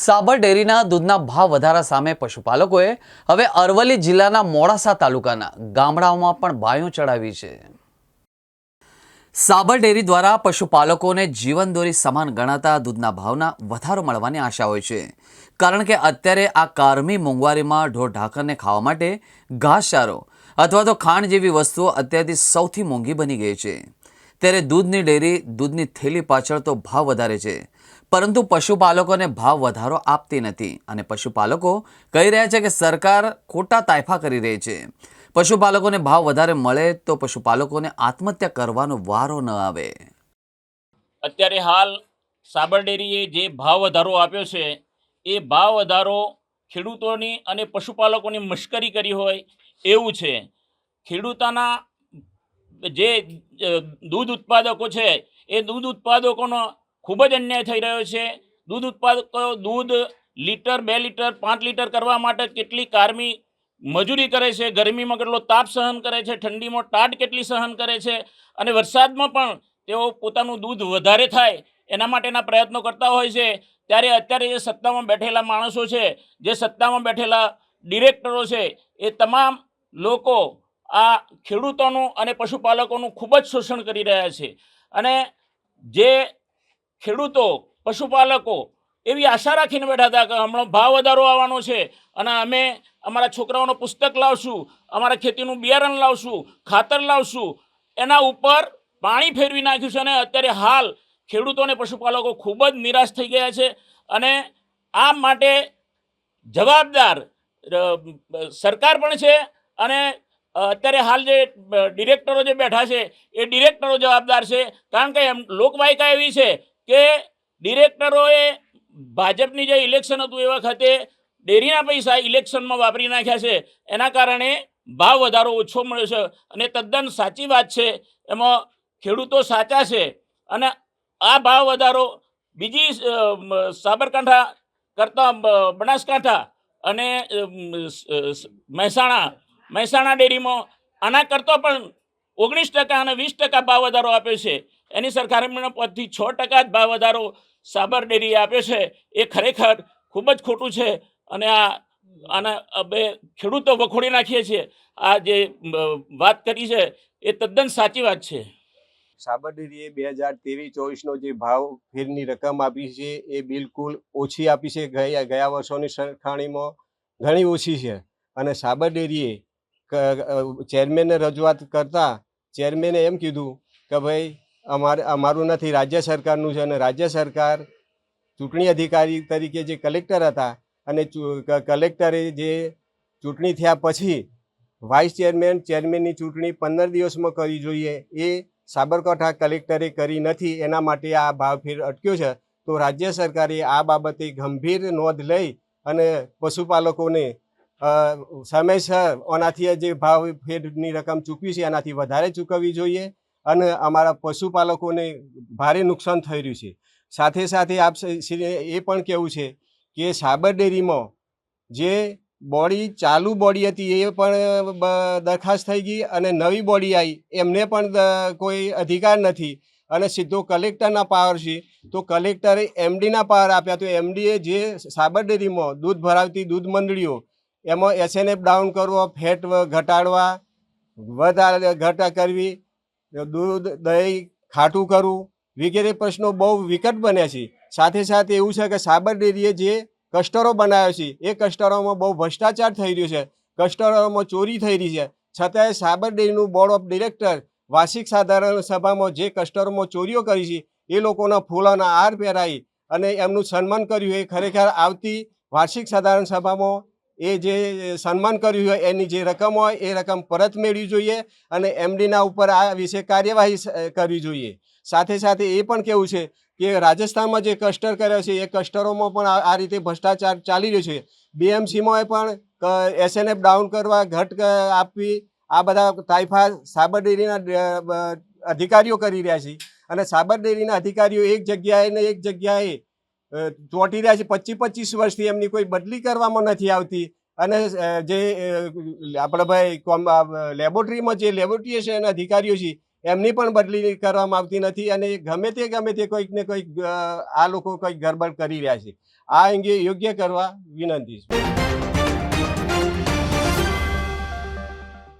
સાબર ડેરીના દૂધના ભાવ વધારા સામે પશુપાલકોએ હવે અરવલ્લી જિલ્લાના મોડાસા તાલુકાના ગામડાઓમાં પણ બાયો ચડાવી છે. સાબર ડેરી દ્વારા પશુપાલકોને જીવનદોરી સમાન ગણાતા દૂધના ભાવના વધારો મળવાની આશા હોય છે. કારણ કે અત્યારે આ કારમી મોંઘવારીમાં ઢોર ઢાંકરને ખાવા માટે ઘાસચારો અથવા તો ખાંડ જેવી વસ્તુઓ અત્યારથી સૌથી મોંઘી બની ગઈ છે. ત્યારે દૂધની ડેરી, દૂધની થેલી પાછળ તો ભાવ વધારે છે. પરંતુ પશુપાલકોને ભાવ વધારો આપતી નથી અને પશુપાલકો કહી રહ્યા છે કે સરકાર ખોટા તાયફા કરી રહી છે. પશુપાલકોને ભાવ વધારે મળે તો પશુપાલકોને આત્મહત્યા કરવાનો વારો ન આવે. અત્યારે હાલ સાબર ડેરીએ જે ભાવ વધારો આપ્યો છે, એ ભાવ વધારો ખેડૂતોની અને પશુપાલકોની મશ્કરી કરી હોય એવું છે. ખેડૂતોના જે દૂધ ઉત્પાદકો છે, એ દૂધ ઉત્પાદકોનો ખૂબ જ અન્યાય થઈ રહ્યો છે. દૂધ ઉત્પાદકો દૂધ લીટર, બે લીટર, પાંચ લીટર કરવા માટે કેટલી કારમી મજૂરી કરે છે, ગરમીમાં કેટલો તાપ સહન કરે છે, ઠંડીમાં ટાટ કેટલી સહન કરે છે અને વરસાદમાં પણ તેઓ પોતાનું દૂધ વધારે થાય એના માટેના પ્રયત્નો કરતા હોય છે. ત્યારે અત્યારે જે સત્તામાં બેઠેલા માણસો છે, જે સત્તામાં બેઠેલા ડિરેક્ટરો છે, એ તમામ લોકો આ ખેડૂતોનું અને પશુપાલકોનું ખૂબ જ શોષણ કરી રહ્યા છે. અને જે ખેડૂતો, પશુપાલકો એવી આશા રાખીને બેઠા હતા કે હમણાં ભાવ વધારો આવવાનો છે અને અમે અમારા છોકરાઓનું પુસ્તક લાવશું, અમારા ખેતીનું બિયારણ લાવશું, ખાતર લાવશું, એના ઉપર પાણી ફેરવી નાખ્યું છે અને અત્યારે હાલ ખેડૂતો અને પશુપાલકો ખૂબ જ નિરાશ થઈ ગયા છે અને આ માટે જવાબદાર સરકાર પણ છે અને અત્યારે હાલ જે ડિરેક્ટરો જે બેઠા છે એ ડિરેક્ટરો જવાબદાર છે. કારણ કે એમ લોકવાયકા એવી છે કે ડિરેક્ટરોએ ભાજપની જે ઇલેક્શન હતું એ વખતે ડેરીના પૈસા ઇલેક્શનમાં વાપરી નાખ્યા છે. એના કારણે ભાવ વધારો ઓછો મળ્યો છે અને તદ્દન સાચી વાત છે. એમાં ખેડૂતો સાચા છે અને આ ભાવ વધારો બીજી સાબરકાંઠા કરતાં બનાસકાંઠા અને મહેસાણા મહેસાણા ડેરીમાં આના કરતાં પણ ઓગણીસ ટકા અને વીસ ટકા ભાવ વધારો આપ્યો છે. એની સરકારના પરથી છ ટકા જ ભાવ વધારો સાબર ડેરીએ આપ્યો છે. એ ખરેખર ખૂબ જ ખોટું છે અને આ આના અમે ખેડૂતો વખોડી નાખીએ છીએ. આ જે વાત કરી છે એ તદ્દન સાચી વાત છે. સાબરડેરીએ બે હજાર ત્રેવીસ ચોવીસનો જે ભાવ ફેરની રકમ આપી છે એ બિલકુલ ઓછી આપી છે. ગયા ગયા વર્ષોની સરખામણીમાં ઘણી ઓછી છે. અને સાબરડેરીએ ચેરમેનને રજૂઆત કરતાં ચેરમેને એમ કીધું કે ભાઈ અમારે અમારું નથી, રાજ્ય સરકારનું છે અને રાજ્ય સરકાર ચૂંટણી અધિકારી તરીકે જે કલેક્ટર હતા અને કલેક્ટરે જે ચૂંટણી થયા પછી વાઇસ ચેરમેન ચેરમેનની ચૂંટણી પંદર દિવસમાં કરવી જોઈએ, એ સાબરકાંઠા કલેક્ટરે કરી નથી, એના માટે આ ભાવફેર અટક્યો છે. તો રાજ્ય સરકારે આ બાબતે ગંભીર નોંધ લઈ અને પશુપાલકોને સમયસર ઓનાથી જે ભાવ ફેરની રકમ ચૂકવી છે, એનાથી વધારે ચૂકવવી જોઈએ. અને અમારા પશુપાલકોને ભારે નુકસાન થઈ રહ્યું છે. સાથે સાથે આપ એ પણ કહેવું છે કે સાબર ડેરીમાં જે બોડી, ચાલુ બોડી હતી એ પણ દરખાસ્ત થઈ ગઈ અને નવી બોડી આવી એમને પણ કોઈ અધિકાર નથી. અને સીધો કલેક્ટરના પાવર છે. તો કલેક્ટરે એમડીના પાવર આપ્યા. તો એમડીએ જે સાબર ડેરીમાં દૂધ ભરાવતી દૂધ મંડળીઓ, એમાં એસએનએફ ડાઉન કરવો, ફેટ ઘટાડવા, વધારે ઘટા કરવી દૂધ, દહીં, ખાટું કરવું વગેરે પ્રશ્નો બહુ વિકટ બન્યા છે. સાથે સાથે એવું છે કે સાબર ડેરીએ જે કસ્ટરો બનાવ્યો છે, એ કસ્ટરોમાં બહુ ભ્રષ્ટાચાર થઈ રહ્યો છે. કસ્ટરોમાં ચોરી થઈ રહી છે. છતાંય સાબર ડેરીનું બોર્ડ ઓફ ડિરેક્ટર વાર્ષિક સાધારણ સભામાં જે કસ્ટરોમાં ચોરીઓ કરી છે, એ લોકોના ફૂલોના હાર પહેરાવી અને એમનું સન્માન કર્યું. એ ખરેખર આવતી વાર્ષિક સાધારણ સભામાં એ જે સન્માન કર્યું હોય, એની જે રકમ હોય, એ રકમ પરત મેળવી જોઈએ અને એમડીના ઉપર આ વિશે કાર્યવાહી કરવી જોઈએ. સાથે સાથે એ પણ કેવું છે કે રાજસ્થાનમાં જે કસ્ટર કર્યો છે, એ કસ્ટરોમાં પણ આ રીતે ભ્રષ્ટાચાર ચાલી રહ્યો છે. બીએમસીમાં પણ એસએનએફ ડાઉન કરવા, ઘટ આપવી, આ બધા તાઇફા સાબર ડેરીના અધિકારીઓ કરી રહ્યા છે. અને સાબર ડેરીના અધિકારીઓ એક જગ્યાએ ને એક જગ્યાએ ચોંટી રહ્યા છે. પચીસ પચીસ વર્ષથી એમની કોઈ બદલી કરવામાં નથી આવતી. અને જે આપણા ભાઈ લેબોરેટરીમાં જે લેબોરેટરી છે, એના અધિકારીઓ છે, એમની પણ બદલી કરવામાં આવતી નથી. અને ગમે તે ગમે તે કોઈક ને કોઈક આ લોકો કંઈક ગરબડ કરી રહ્યા છે. આ અંગે યોગ્ય કરવા વિનંતી છે.